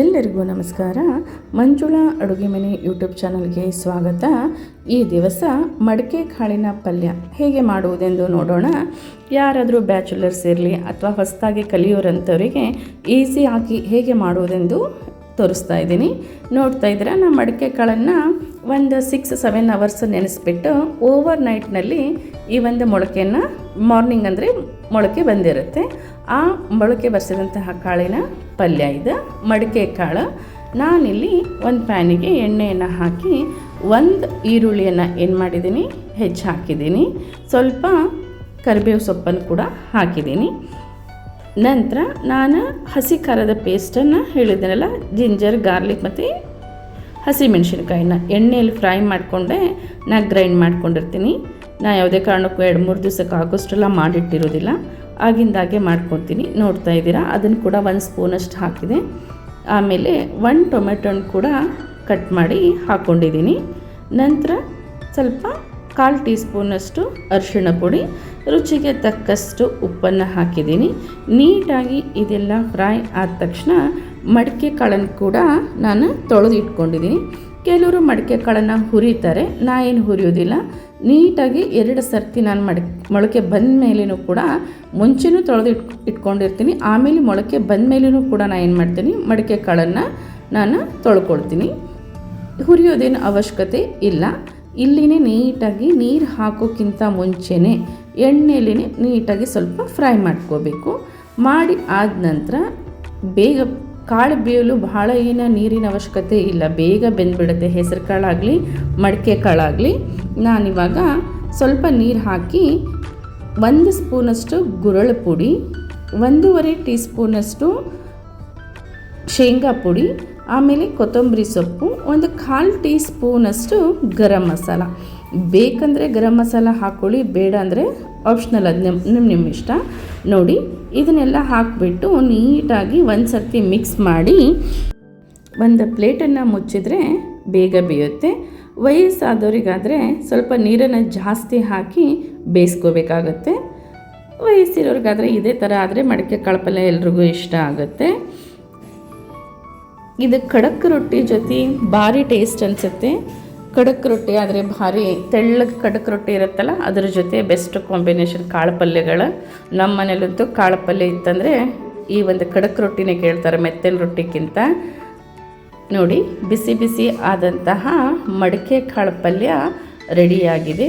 ಎಲ್ಲರಿಗೂ ನಮಸ್ಕಾರ. ಮಂಜುಳಾ ಅಡುಗೆ ಮನೆ ಯೂಟ್ಯೂಬ್ ಚಾನಲ್ಗೆ ಸ್ವಾಗತ. ಈ ದಿವಸ ಮಡಿಕೆ ಕಾಳಿನ ಪಲ್ಯ ಹೇಗೆ ಮಾಡುವುದೆಂದು ನೋಡೋಣ. ಯಾರಾದರೂ ಬ್ಯಾಚುಲರ್ಸ್ ಇರಲಿ ಅಥವಾ ಹೊಸದಾಗಿ ಕಲಿಯೋರಂಥವರಿಗೆ ಈಸಿಯಾಗಿ ಹೇಗೆ ಮಾಡುವುದೆಂದು ತೋರಿಸ್ತಾ ಇದ್ದೀನಿ. ನೋಡ್ತಾ ಇದ್ದೀರಾ ನಾನು ಮಡಿಕೆ ಕಾಳನ್ನು ಒಂದು ಸಿಕ್ಸ್ ಸೆವೆನ್ ಅವರ್ಸ್ ನೆನೆಸ್ಬಿಟ್ಟು ಓವರ್ ನೈಟ್ನಲ್ಲಿ ಈ ಒಂದು ಮೊಳಕೆಯನ್ನು ಮಾರ್ನಿಂಗ್ ಅಂದರೆ ಮೊಳಕೆ ಬಂದಿರುತ್ತೆ. ಆ ಮೊಳಕೆ ಬರೆಸಿದಂತಹ ಕಾಳಿನ ಪಲ್ಯ ಇದು. ಮಡಿಕೆ ಕಾಳು. ನಾನಿಲ್ಲಿ ಒಂದು ಪ್ಯಾನಿಗೆ ಎಣ್ಣೆಯನ್ನು ಹಾಕಿ ಒಂದು ಈರುಳ್ಳಿಯನ್ನು ಏನು ಮಾಡಿದ್ದೀನಿ? ಹೆಚ್ಚು ಹಾಕಿದ್ದೀನಿ. ಸ್ವಲ್ಪ ಕರಿಬೇವು ಸೊಪ್ಪನ್ನು ಕೂಡ ಹಾಕಿದ್ದೀನಿ. ನಂತರ ನಾನು ಹಸಿ ಖಾರದ ಪೇಸ್ಟನ್ನು ಹೇಳಿದ್ದೀನಲ್ಲ ಜಿಂಜರ್ ಗಾರ್ಲಿಕ್ ಮತ್ತು ಹಸಿಮೆಣ್ಸಿನ್ಕಾಯಿನ ಎಣ್ಣೆಯಲ್ಲಿ ಫ್ರೈ ಮಾಡಿಕೊಂಡೆ ನಾನು ಗ್ರೈಂಡ್ ಮಾಡ್ಕೊಂಡಿರ್ತೀನಿ. ನಾ ಯಾವುದೇ ಕಾರಣಕ್ಕೂ ಎರಡು, ಮೂರು ದಿವಸಕ್ಕೆ ಆಗೋಷ್ಟೆಲ್ಲ ಮಾಡಿಟ್ಟಿರೋದಿಲ್ಲ. ಆಗಿಂದಾಗೆ ಮಾಡ್ಕೊತೀನಿ. ನೋಡ್ತಾ ಇದ್ದೀರಾ? ಅದನ್ನು ಕೂಡ ಒಂದು ಸ್ಪೂನಷ್ಟು ಹಾಕಿದೆ. ಆಮೇಲೆ ಒನ್ ಟೊಮೆಟೊನ ಕೂಡ ಕಟ್ ಮಾಡಿ ಹಾಕ್ಕೊಂಡಿದ್ದೀನಿ ನಂತರ ಸ್ವಲ್ಪ ಕಾಲು ಟೀ ಸ್ಪೂನಷ್ಟು ಅರಿಶಿಣ ಪುಡಿ, ರುಚಿಗೆ ತಕ್ಕಷ್ಟು ಉಪ್ಪನ್ನು ಹಾಕಿದ್ದೀನಿ. ನೀಟಾಗಿ ಇದೆಲ್ಲ ಫ್ರೈ ಆದ ತಕ್ಷಣ ಮಡಿಕೆ ಕಾಳನ್ನು ಕೂಡ ನಾನು ತೊಳೆದು ಇಟ್ಕೊಂಡಿದ್ದೀನಿ ಕೆಲವರು ಮಡಿಕೆ ಕಾಳನ್ನು ಹುರಿತಾರೆ, ನಾ ಏನು ಹುರಿಯೋದಿಲ್ಲ ನೀಟಾಗಿ ಎರಡು ಸರ್ತಿ ನಾನು ಮಡ, ಮೊಳಕೆ ಬಂದ ಮೇಲೇನೂ ಕೂಡ ಮುಂಚೆನೂ ತೊಳೆದು ಇಟ್ ಇಟ್ಕೊಂಡಿರ್ತೀನಿ. ಆಮೇಲೆ ಮೊಳಕೆ ಬಂದ ಮೇಲೂ ಕೂಡ ನಾನು ಏನು ಮಾಡ್ತೀನಿ, ಮಡಿಕೆ ಕಾಳನ್ನು ನಾನು ತೊಳ್ಕೊಳ್ತೀನಿ. ಹುರಿಯೋದೇನು ಅವಶ್ಯಕತೆ ಇಲ್ಲ. ಇಲ್ಲಿನೇ ನೀಟಾಗಿ ನೀರು ಹಾಕೋಕ್ಕಿಂತ ಮುಂಚೆನೇ ಎಣ್ಣೆಲಿನೇ ನೀಟಾಗಿ ಸ್ವಲ್ಪ ಫ್ರೈ ಮಾಡ್ಕೋಬೇಕು. ಮಾಡಿ ಆದ ನಂತರ ಬೇಗ ಕಾಳು ಬೇಯಲು ಬಹಳ ಏನು ನೀರಿನ ಅವಶ್ಯಕತೆ ಇಲ್ಲ. ಬೇಗ ಬೆಂದ್ಬಿಡುತ್ತೆ. ಹೆಸರು ಕಾಳಾಗಲಿ, ಮಡಿಕೆ ಕಾಳಾಗಲಿ. ನಾನಿವಾಗ ಸ್ವಲ್ಪ ನೀರು ಹಾಕಿ ಒಂದು ಸ್ಪೂನಷ್ಟು ಗುರಳು ಪುಡಿ, ಒಂದೂವರೆ ಟೀ ಸ್ಪೂನಷ್ಟು ಶೇಂಗಾ ಪುಡಿ ಆಮೇಲೆ ಕೊತ್ತಂಬರಿ ಸೊಪ್ಪು, ಒಂದು ಕಾಲು ಟೀ ಸ್ಪೂನಷ್ಟು ಗರಂ ಮಸಾಲ. ಬೇಕಂದರೆ ಗರಂ ಮಸಾಲ ಹಾಕ್ಕೊಳ್ಳಿ ಬೇಡ ಅಂದರೆ ಆಪ್ಷನಲ್ ಅದು ನಿಮ್ಮ ನಿಮ್ಮ ಇಷ್ಟ. ನೋಡಿ, ಇದನ್ನೆಲ್ಲ ಹಾಕಿಬಿಟ್ಟು ನೀಟಾಗಿ ಒಂದು ಸರ್ತಿ ಮಿಕ್ಸ್ ಮಾಡಿ, ಒಂದು ಪ್ಲೇಟನ್ನು ಮುಚ್ಚಿದ್ರೆ ಬೇಗ ಬೇಯುತ್ತೆ. ವಯಸ್ಸಾದವರಿಗಾದರೆ ಸ್ವಲ್ಪ ನೀರನ್ನು ಜಾಸ್ತಿ ಹಾಕಿ ಬೇಯಿಸ್ಕೋಬೇಕಾಗತ್ತೆ. ವಯಸ್ಸಿರೋರಿಗಾದರೆ ಇದೇ ಥರ ಆದರೆ ಮಡಿಕೆ ಕಾಳು ಎಲ್ರಿಗೂ ಇಷ್ಟ ಆಗುತ್ತೆ. ಇದು ಖಡಕ್ ರೊಟ್ಟಿ ಜೊತೆ ಭಾರಿ ಟೇಸ್ಟ್ ಅನಿಸುತ್ತೆ. ಖಡಕ್ ರೊಟ್ಟಿ ಆದರೆ ಭಾರಿ ತೆಳ್ಳಗೆ ಖಡಕ್ ರೊಟ್ಟಿ ಇರುತ್ತಲ್ಲ, ಅದ್ರ ಜೊತೆ ಬೆಸ್ಟ್ ಕಾಂಬಿನೇಷನ್ ಕಾಳು ಪಲ್ಯಗಳು ನಮ್ಮ ಮನೇಲಂತೂ ಕಾಳು ಪಲ್ಯ ಇತ್ತಂದರೆ ಈ ಒಂದು ಖಡಕ್ ರೊಟ್ಟಿನೇ ಕೇಳ್ತಾರೆ ಮೆತ್ತನ ರೊಟ್ಟಿಗಿಂತ ನೋಡಿ, ಬಿಸಿ ಬಿಸಿ ಆದಂತಹ ಮಡಿಕೆ ಕಾಳು ಪಲ್ಯ ರೆಡಿಯಾಗಿದೆ.